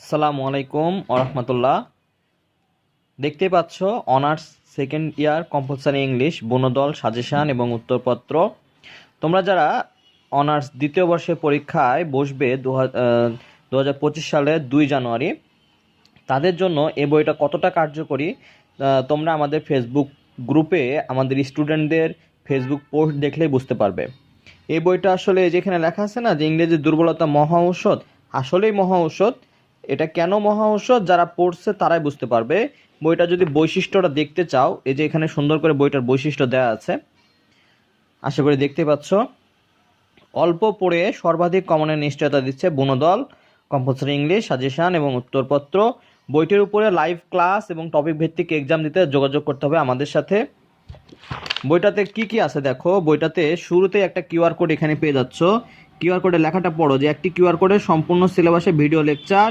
আসসালামু আলাইকুম ওরহমতুল্লাহ দেখতে পাচ্ছ honours second year compulsory English বনদল suggestion এবং উত্তরপত্র। তোমরা যারা অনার্স দ্বিতীয় বর্ষের পরীক্ষায় বসবে দু হাজার পঁচিশ সালের দুই জানুয়ারি, তাদের জন্য এই বইটা কতটা কার্যকরী তোমরা আমাদের ফেসবুক গ্রুপে আমাদের স্টুডেন্টদের ফেসবুক পোস্ট দেখলেই বুঝতে পারবে। এই বইটা আসলে যেখানে লেখা আছে না, যে ইংরেজির দুর্বলতা মহা ঔষধ, আসলেই মহা ঔষধ। এটা কেন মহা ঔষধ যারা পড়ছে তারাই বুঝতে পারবে। বইটা যদি বৈশিষ্ট্যটা দেখতে চাও, এই যে এখানে সুন্দর করে বইটার বৈশিষ্ট্য দেওয়া আছে, আশা করি দেখতে পাচ্ছ। অল্প পড়ে সর্বাধিক কমনের নিশ্চয়তা দিচ্ছে বনদল, কম্পালসারি ইংলিশ, সাজেশন এবং উত্তরপত্র। বইটির উপরে লাইভ ক্লাস এবং টপিক ভিত্তিক এক্সাম দিতে যোগাযোগ করতে হবে আমাদের সাথে। বইটাতে কি কি আছে দেখো? বইটাতে শুরুতে একটা কিউআর কোড এখানে পেয়ে যাচ্ছ। কিউআর কোডে লেখাটা পড়ো যে একটি কিউআর কোডে সম্পূর্ণ সিলেবাসে ভিডিও, লেকচার